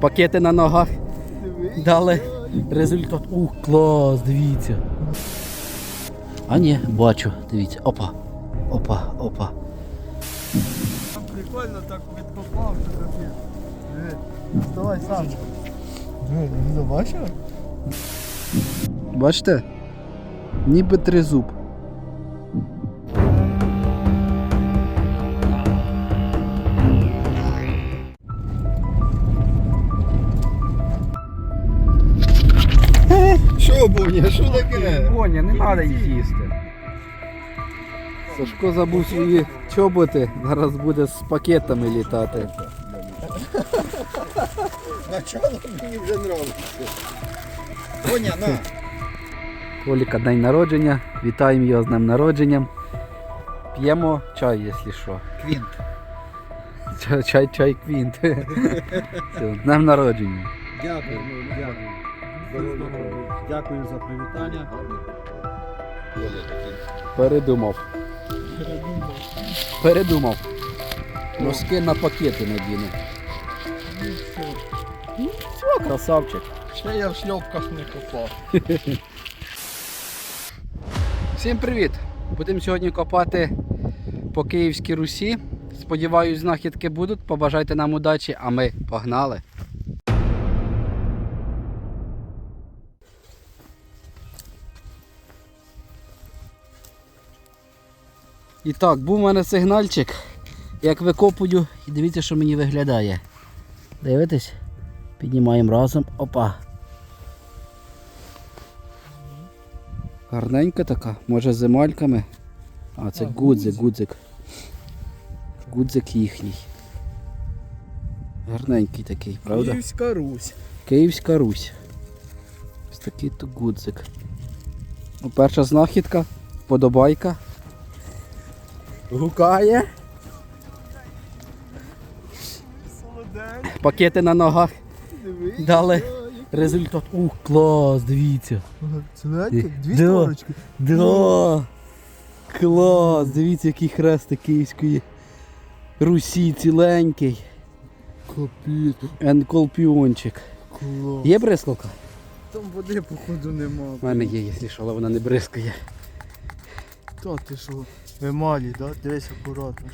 Пакети на ногах. Дали результат. Ух, клас, дивіться. А ні, бачу, дивіться. Опа. Опа, опа. Прикольно так відкопав, що. Диви, Вставай сам. Диви, не бачив? Бачите? Ніби тризуб. Що, Боня, що таке? Боня, не треба їх їсти. Сашко забув свої чоботи, зараз буде з пакетами літати. Начало мені вже нравиться. Боня, на. Коліка день народження. Вітаємо його з днем народженням. П'ємо чай, якщо що. Квінт. Чай, чай, чай квінт. З днем народження. Дякую, дякую. Дякую за привітання. Передумав. Передумав. Носки на пакети надіну. Ну, все, красавчик. Ще я в шльопках не копав. Всім привіт! Будемо сьогодні копати по Київській Русі. Сподіваюсь, знахідки будуть. Побажайте нам удачі, а ми погнали. І так, був у мене сигнальчик. Як викопую, і дивіться, що мені виглядає. Дивитесь? Піднімаємо разом. Опа. Гарненька така, може з емальками. А, це А, гудзик, гудзик. гудзик. Гудзик їхній. Гарненький такий, правда? Київська Русь. Київська Русь. Ось такий то гудзик. Ну, перша знахідка, подобайка. Гукає. Пакети на ногах. Дали результат. Ух, клас, дивіться. Ціленько, дві Да. сторочки. Да. Клас! Дивіться, який хрестик Київської Русі ціленький. Енколпіончик. клас. Є бризкалка? Там води, походу, нема. У мене є, якщо що, але вона не бризкає. Та ти що? В емалі, да? Дивись акуратно.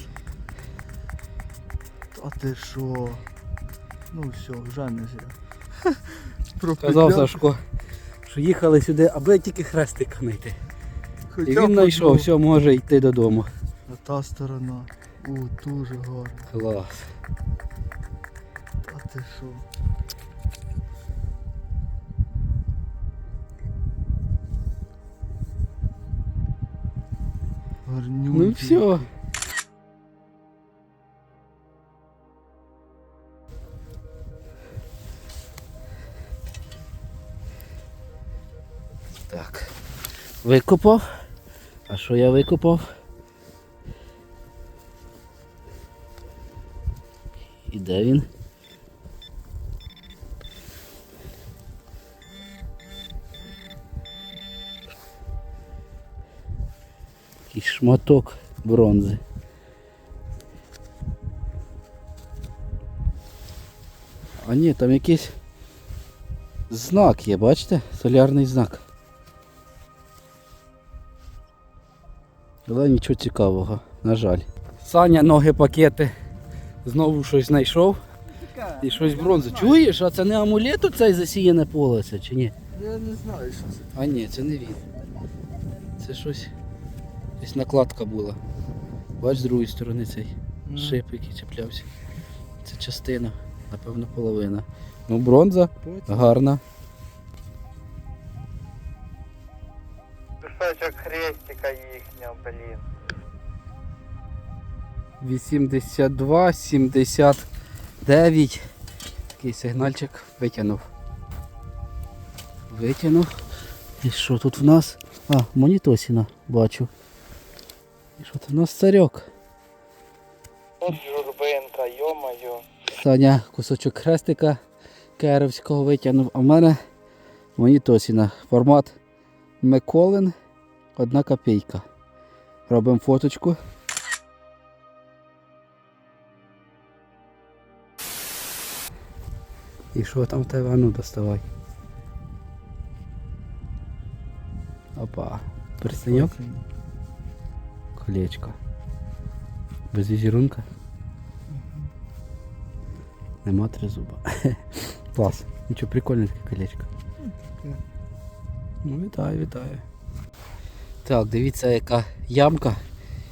Та ти що? Ну все, вже не зря. Казав Сашко, що їхали сюди, аби тільки хрестика знайти. І він знайшов, все, може йти додому. А та сторона. О, дуже гарно. Клас. Та ти що? Гарнюнький. Ну все. Так. Викопав. А що я викопав? І де він? Якийсь шматок бронзи. А ні, там якийсь знак є, бачите? Солярний знак. Але нічого цікавого, на жаль. Саня, ноги, пакети. Знову щось знайшов. І щось бронзи. Чуєш, а це не амулет у цей засіяне поле чи ні? Я не знаю, що це. А ні, це не він. Це щось. Десь накладка була. Бач, з другої сторони цей Мгм. шип, який чіплявся. Це частина, напевно, половина. Ну, бронза Потім. гарна. Кусочок хрестика їхнього, блін. 82, 79. Такий сигнальчик витягнув. Витягнув. І що тут в нас? А, монітосіна бачу. І що тут в нас царьок? От журбинка, йо-моє. Саня кусочок хрестика керовського витягнув, а в мене монітосіна. Формат Меколин, одна копійка. Робимо фоточку. І що там в тебе? Ну доставай. Опа. Перстеньок? Колечко. Без візерунка? Нема три зуба. Клас. Нічого прикольне таке колечко. Ну, вітаю, вітаю. Так, дивіться, яка ямка.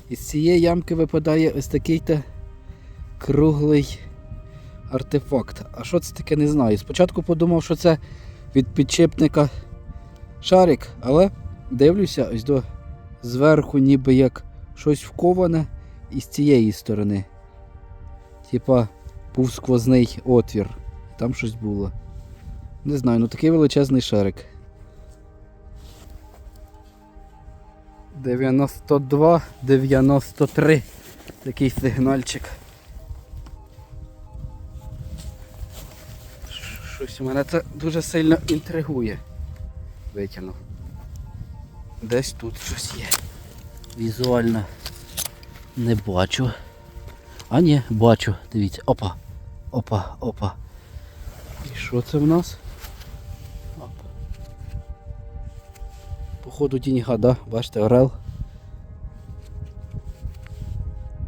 Із цієї ямки випадає ось такий то круглий артефакт. А що це таке, не знаю. Спочатку подумав, що це від підчепника шарик, але дивлюся, ось до зверху ніби як щось вковане і з цієї сторони. Типа був сквозний отвір. Там щось було. Не знаю, ну такий величезний шарик. 92, 93. Такий сигнальчик. Щось мене це дуже сильно інтригує. Витягнув. Десь тут щось є. Візуально не бачу. А ні, бачу. Дивіться. Опа. Опа, опа. І що це в нас? Походу деньга, да? Бачите, орел.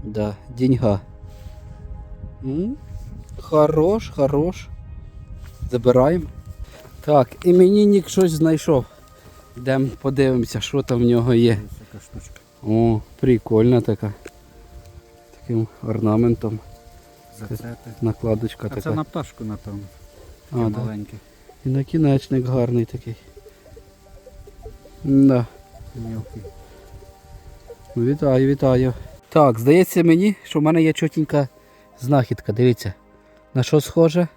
Да, деньга. Ну, хорош, хорош. Забираємо. Так, іменінник щось знайшов. Йдемо подивимося, що там в нього є. Така штучка. О, прикольна така. Таким орнаментом. Зацети. Накладочка А така. це на пташку, напевно. А, Таке да. маленьке. І накінечник гарний такий. Да. Мілкий. Ну, Вітаю, вітаю. Так, здається мені, що в мене є чотенька знахідка. Дивіться. На що схоже?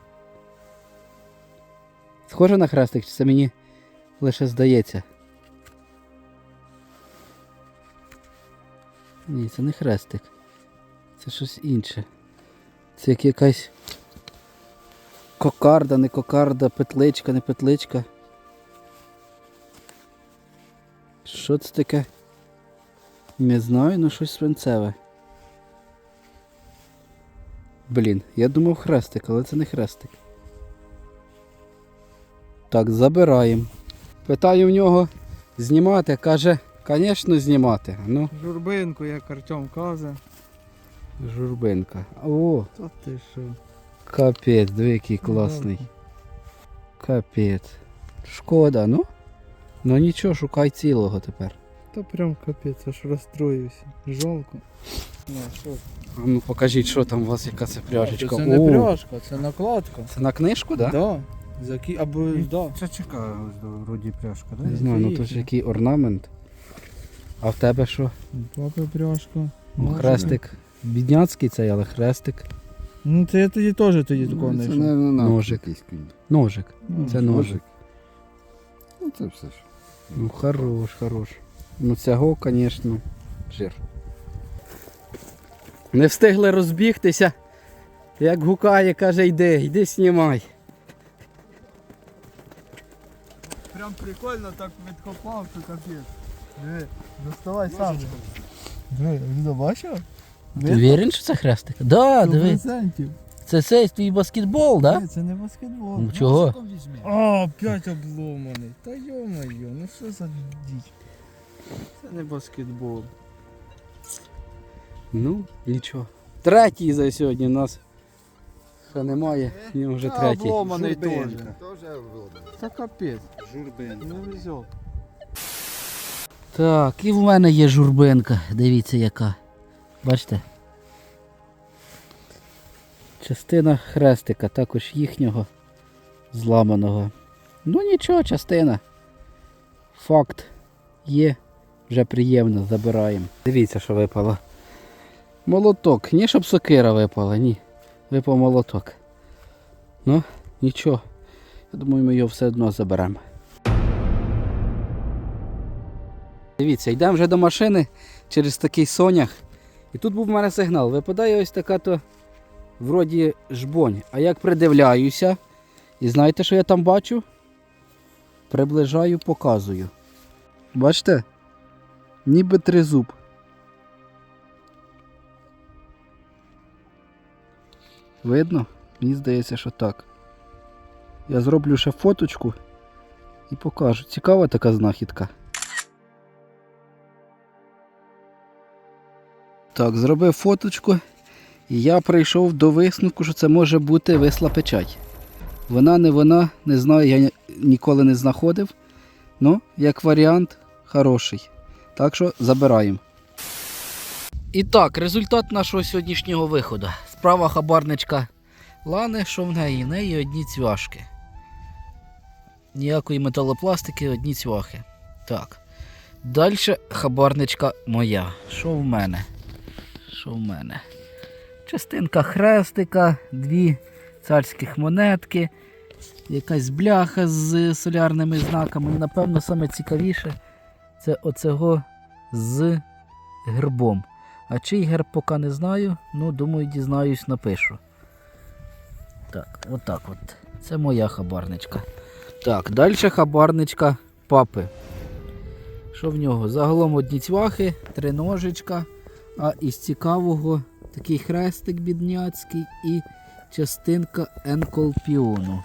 Схоже на хрестик, чи це мені лише здається? Ні, це не хрестик. Це щось інше. Це як якась кокарда, не кокарда, петличка, не петличка. Що це таке? Не знаю, ну щось свинцеве. Блін, я думав хрестик, але це не хрестик. Так, забираємо. Питаю в нього знімати, каже, звісно, знімати. Ну, Журбинку, як Артем каже. журбинка. О, Та ти що? капець, диви, який класний. Капець. Шкода, ну? Ну нічого, шукай цілого тепер. Та прям капець, аж розстроївся. Жалко. А ну покажіть, що там у вас, яка це пряжечка. Це не О, пряжка, це накладка. Це на книжку, так? Да? Да. Закі... Або да. Це чекає вроді пряжка, да? Не знаю, ну то ж який орнамент. А в тебе що? Папа пряжка. Ну, хрестик. Бідняцький цей, але хрестик. Ну це я тоді теж тоді такого Ну, не це йшов. не на Ножик. якийсь кінь. Ножик. Ну, Це ножик. Ну це все ж. Ну хорош, хорош. Ну цього, звісно, жир. Не встигли розбігтися. Як гукає, каже, йди, йди знімай. Прям прикольно так відкопав, що капець. Диви, доставай сам. Диви, ви бачив? Ти вірен, що це хрестик? Да, диви. Це цей твій баскетбол, да? Ні, це не баскетбол. Ну чого? А, п'ять обломаний. Та йо-моє, ну що за діч? Це не баскетбол. Ну, нічого. Третій за сьогодні у нас. Ще немає, в нього вже третій. Обломаний теж. Та капець, Журбинка. не везет. Так, і в мене є журбинка. Дивіться яка. Бачите? Частина хрестика, також їхнього зламаного. Ну нічого, частина. Факт є. Вже приємно, забираємо. Дивіться, що випало. Молоток. Ні, щоб сокира випала, ні. Випав молоток. Ну, нічого. Я думаю, ми його все одно заберемо. Дивіться, йдемо вже до машини через такий сонях. І тут був в мене сигнал. Випадає ось така то вроді жбонь. А як придивляюся, і знаєте, що я там бачу? Приближаю, показую. Бачите? Ніби тризуб. Видно? Мені здається, що так. Я зроблю ще фоточку і покажу. Цікава така знахідка. Так, зробив фоточку. І я прийшов до висновку, що це може бути висла печать. Вона не вона, не знаю, я ніколи не знаходив. Ну, як варіант, хороший. Так що забираємо. І так, результат нашого сьогоднішнього виходу. Справа хабарничка Лани, що в неї? В неї одні цвяшки. Ніякої металопластики, одні цвяхи. Так. Далі хабарничка моя. Що в мене? Що в мене? Частинка хрестика, дві царських монетки, якась бляха з солярними знаками. Напевно, саме цікавіше це оцього з гербом. А чий герб поки не знаю, ну думаю, дізнаюсь, напишу. Так, отак от. Це моя хабарничка. Так, далі хабарничка папи. Що в нього? Загалом одні цвяхи, три ножичка, а із цікавого такий хрестик бідняцький і частинка енколпіону.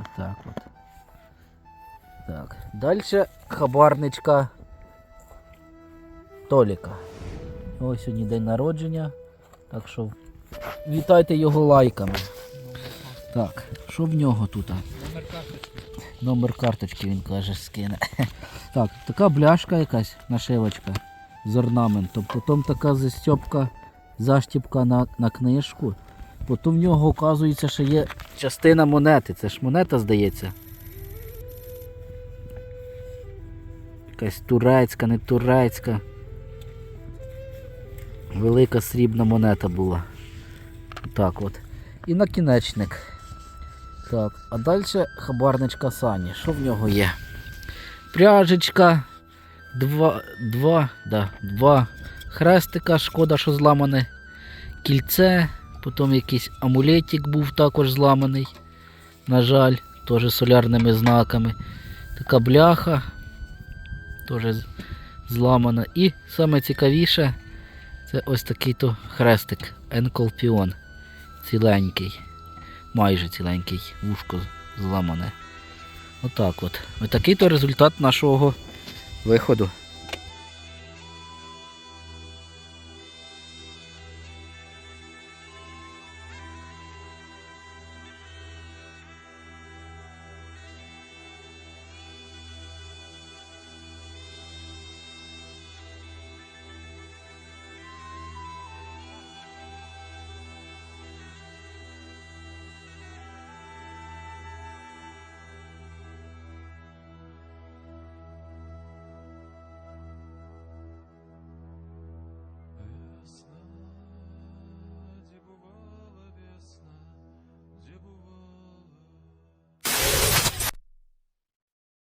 Отак от. Так. Далі хабарничка Толіка. Ось сьогодні день народження. Так що вітайте його лайками. Так, що в нього тут? Номер карточки. Номер карточки, він каже, скине. Так, така бляшка якась нашивочка з орнаментом. Потім така застіпка, заштіпка на, на книжку. Потім в нього, оказується, що є частина монети. Це ж монета, здається. Якась турецька, не турецька. Велика срібна монета була. Так от. І накінечник. Так, а далі хабарничка Сані. Що в нього є? Пряжечка, два, два, да, два хрестика, шкода, що зламане. Кільце, потім якийсь амулетик був також зламаний. На жаль, теж солярними знаками. Така бляха, теж зламана. І саме цікавіше, це ось такий то хрестик Енколпіон. Ціленький. Майже ціленький, вушко зламане. Отак от. Ось такий то результат нашого виходу.